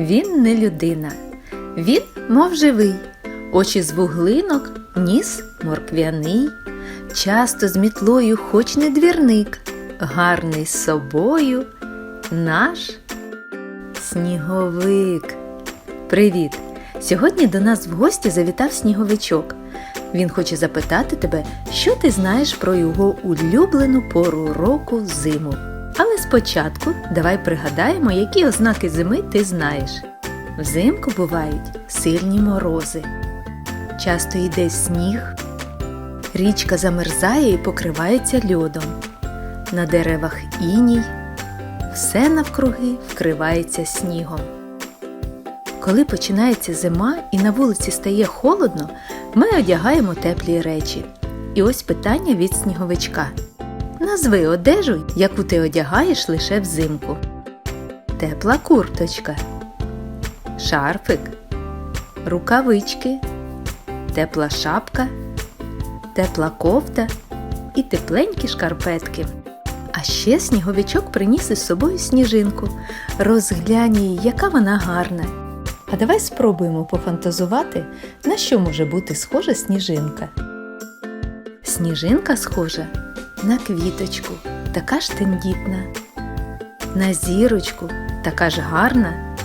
Він не людина. Він, мов живий, очі з вуглинок, ніс морквяний, часто з мітлою, хоч не двірник, гарний з собою наш сніговик. Привіт! Сьогодні до нас в гості завітав сніговичок. Він хоче запитати тебе, що ти знаєш про його улюблену пору року зиму. Спочатку давай пригадаємо, які ознаки зими ти знаєш. Взимку бувають сильні морози. Часто йде сніг, річка замерзає і покривається льодом. На деревах іній, все навкруги вкривається снігом. Коли починається зима і на вулиці стає холодно, ми одягаємо теплі речі. І ось питання від сніговичка. Назви одежу, яку ти одягаєш лише взимку. Тепла курточка, шарфик, рукавички, тепла шапка, тепла кофта і тепленькі шкарпетки. А ще сніговичок приніс із собою сніжинку. Розглянь її, яка вона гарна. А давай спробуємо пофантазувати, на що може бути схожа сніжинка. Сніжинка схожа на квіточку, така ж тендітна, на зірочку, така ж гарна,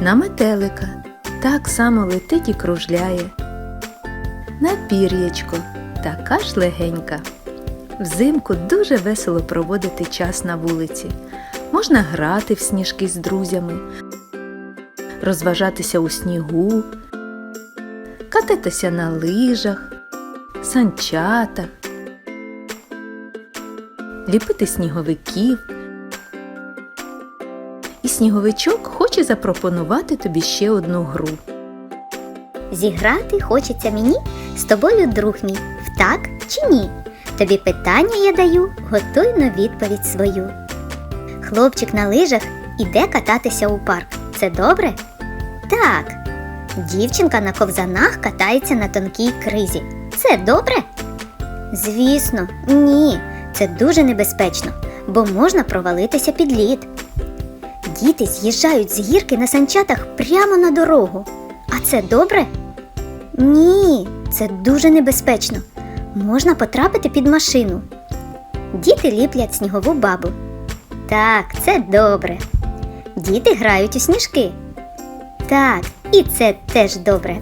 на метелика так само летить і кружляє, на пір'ячко така ж легенька. Взимку дуже весело проводити час на вулиці. Можна грати в сніжки з друзями, розважатися у снігу, кататися на лижах, санчатах, ліпити сніговиків. І сніговичок хоче запропонувати тобі ще одну гру. Зіграти хочеться мені з тобою, друг мій, в так чи ні? Тобі питання я даю, готуй на відповідь свою. Хлопчик на лижах іде кататися у парк. Це добре? Так. Дівчинка на ковзанах катається на тонкій кризі. Це добре? Звісно, ні. Це дуже небезпечно, бо можна провалитися під лід. Діти з'їжджають з гірки на санчатах прямо на дорогу. А це добре? Ні, це дуже небезпечно. Можна потрапити під машину. Діти ліплять снігову бабу. Так, це добре. Діти грають у сніжки. Так, і це теж добре.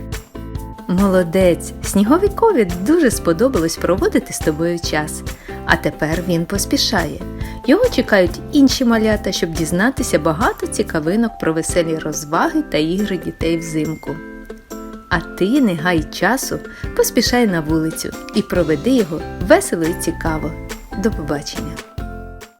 Молодець! Сніговикові дуже сподобалось проводити з тобою час. А тепер він поспішає. Його чекають інші малята, щоб дізнатися багато цікавинок про веселі розваги та ігри дітей взимку. А ти не гай часу, поспішай на вулицю і проведи його весело і цікаво. До побачення!